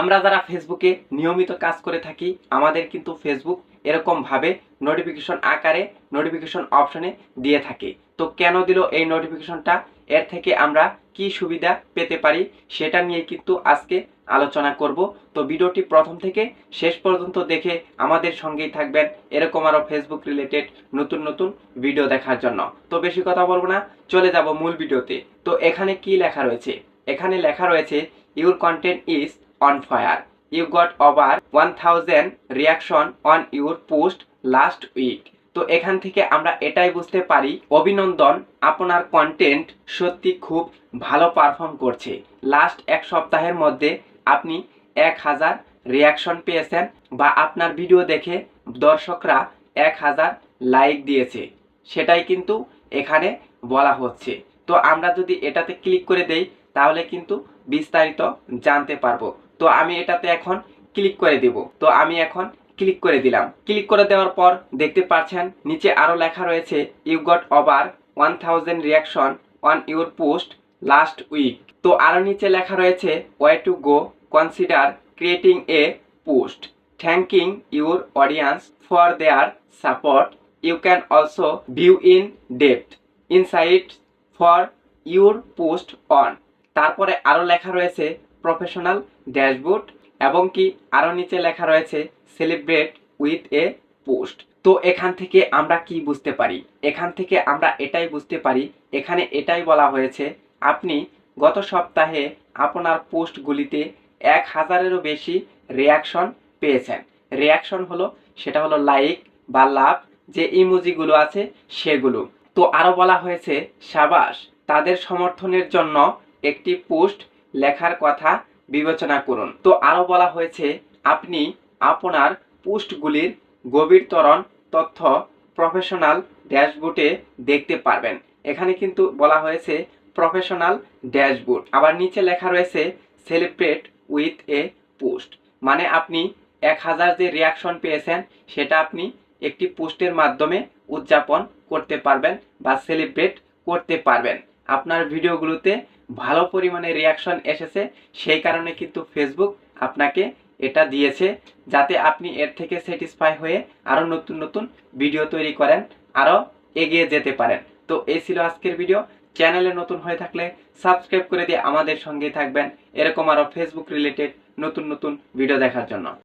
আমরা যারা ফেসবুকে নিয়মিত কাজ করে থাকি, আমাদের কিন্তু ফেসবুক এরকমভাবে নোটিফিকেশন আকারে নোটিফিকেশন অপশনে দিয়ে থাকে। তো কেন দিল এই নোটিফিকেশনটা এর থেকে আমরা কি সুবিধা পেতে পারি সেটা নিয়ে কিন্তু আজকে আলোচনা করব। তো ভিডিওটি প্রথম থেকে শেষ পর্যন্ত দেখে আমাদের সঙ্গেই থাকবেন এরকম আরও ফেসবুক রিলেটেড নতুন নতুন ভিডিও দেখার জন্য। তো বেশি কথা বলব না, চলে যাব মূল ভিডিওতে তো। এখানে কি লেখা রয়েছে? এখানে লেখা রয়েছে your content is fire you got over one thousand reaction on your post last week তো এখান থেকে আমরা এটাই বুঝতে পারি, অভিনন্দন, আপনার কন্টেন্ট সত্যি খুব ভালো পারফর্ম করছে। লাস্ট এক সপ্তাহের মধ্যে আপনি এক হাজার রিয়াকশন পেয়েছেন বা আপনার ভিডিও দেখে দর্শকরা এক হাজার লাইক দিয়েছে। সেটাই কিন্তু এখানে বলা হচ্ছে। তো আমরা যদি এটাতে ক্লিক করে দেই, তাহলে কিন্তু বিস্তারিত জানতে পারব। তো আমি এটাতে এখন ক্লিক করে দেব। তো আমি এখন ক্লিক করে দিলাম। ক্লিক করে দেওয়ার পর দেখতে পাচ্ছেন, নিচে আরও লেখা রয়েছে you got over one thousand reaction on your post last week তো আরও নিচে লেখা রয়েছে way to go consider creating a post thanking your audience for their support you can also view in depth insight for your post on তারপরে আরও লেখা রয়েছে professional dashboard এবং কি আরও নিচে লেখা রয়েছে সেলিব্রেট উইথ এ পোস্ট তো এখান থেকে আমরা কি বুঝতে পারি? এখান থেকে আমরা এটাই বুঝতে পারি। এখানে এটাই বলা হয়েছে, আপনি গত সপ্তাহে আপনার পোস্টগুলিতে এক হাজারেরও বেশি রিয়াকশন পেয়েছেন। রিয়াকশন হলো, সেটা হলো লাইক বা লাভ, যে ইমোজিগুলো আছে সেগুলো। তো আরও বলা হয়েছে, সাবাস, তাদের সমর্থনের জন্য একটি পোস্ট লেখার কথা বিবেচনা করুন। তো আরও বলা হয়েছে, আপনি আপনার পোস্টগুলির গভীরতরণ তথ্য প্রফেশনাল ড্যাশবোর্ডে দেখতে পারবেন। এখানে কিন্তু বলা হয়েছে প্রফেশনাল ড্যাশবোর্ড আবার নিচে লেখা রয়েছে সেলিব্রেট উইথ এ পোস্ট মানে আপনি এক হাজার যে রিয়াকশন পেয়েছেন, সেটা আপনি একটি পোস্টের মাধ্যমে উদযাপন করতে পারবেন বা সেলিব্রেট করতে পারবেন। আপনার ভিডিওগুলোতে ভালো পরিমাণে রিয়াকশন এসেছে, সেই কারণে কিন্তু ফেসবুক আপনাকে এটা দিয়েছে, যাতে আপনি এর থেকে স্যাটিসফাই হয়ে আরও নতুন নতুন ভিডিও তৈরি করেন আরও এগিয়ে যেতে পারেন। তো এই ছিল আজকের ভিডিও চ্যানেলে নতুন হয়ে থাকলে সাবস্ক্রাইব করে দিয়ে আমাদের সঙ্গেই থাকবেন, এরকম আরও ফেসবুক রিলেটেড নতুন নতুন ভিডিও দেখার জন্য।